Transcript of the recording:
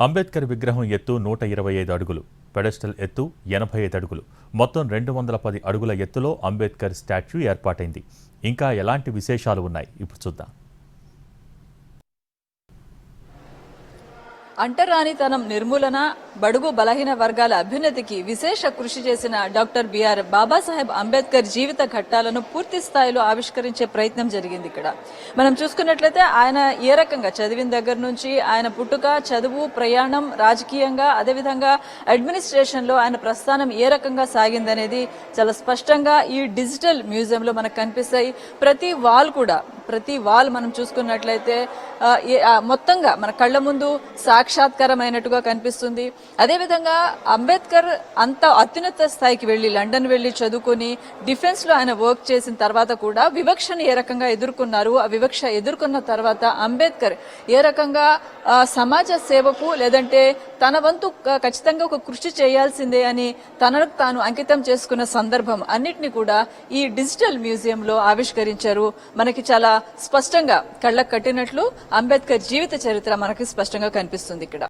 అంబేద్కర్ విగ్రహం ఎత్తు నూట ఇరవై ఐదు అడుగులు పెడస్టల్ ఎత్తు ఎనభై ఐదు అడుగులు. మొత్తం రెండు వందల పది అడుగుల ఎత్తులో అంబేద్కర్ స్టాచ్యూ ఏర్పాటైంది. ఇంకా ఎలాంటి విశేషాలు ఉన్నాయి? ఇప్పుడు చూద్దాం. అంటరానితనం నిర్మూలన బడుగు బలహీన వర్గాల అభ్యున్నతికి విశేష కృషి చేసిన డాక్టర్ బిఆర్ బాబాసాహెబ్ అంబేద్కర్ జీవిత ఘట్టాలను పూర్తి స్థాయిలో ఆవిష్కరించే ప్రయత్నం జరిగింది ఇక్కడ. మనం చూసుకున్నట్లయితే ఆయన ఏ రకంగా చదివిన దగ్గర నుంచి ఆయన పుట్టుక చదువు ప్రయాణం రాజకీయంగా అదేవిధంగా అడ్మినిస్ట్రేషన్లో ఆయన ప్రస్థానం ఏ రకంగా సాగిందనేది చాలా స్పష్టంగా ఈ డిజిటల్ మ్యూజియంలో మనకు కనిపిస్తాయి. ప్రతి వాల్ కూడా ప్రతి వాల్ మనం చూసుకున్నట్లయితే మొత్తంగా మన కళ్ళ ముందు సాక్షాత్కారమైనట్టుగా కనిపిస్తుంది. అదేవిధంగా అంబేద్కర్ అంత అత్యున్నత స్థాయికి వెళ్ళి లండన్ వెళ్ళి చదువుకొని డిఫెన్స్లో ఆయన వర్క్ చేసిన తర్వాత కూడా వివక్షను ఏ రకంగా ఎదుర్కొన్నారు ఆ వివక్ష ఎదుర్కొన్న తర్వాత అంబేద్కర్ ఏ రకంగా సమాజ సేవకు లేదంటే తన వంతు ఖచ్చితంగా ఒక కృషి చేయాల్సిందే అని తనకు తాను అంకితం చేసుకున్న సందర్భం అన్నిటిని కూడా ఈ డిజిటల్ మ్యూజియంలో ఆవిష్కరించారు. మనకి చాలా స్పష్టంగా కళ్ళకు కట్టినట్లు అంబేద్కర్ జీవిత చరిత్ర మనకి స్పష్టంగా కనిపిస్తుంది ఇక్కడ.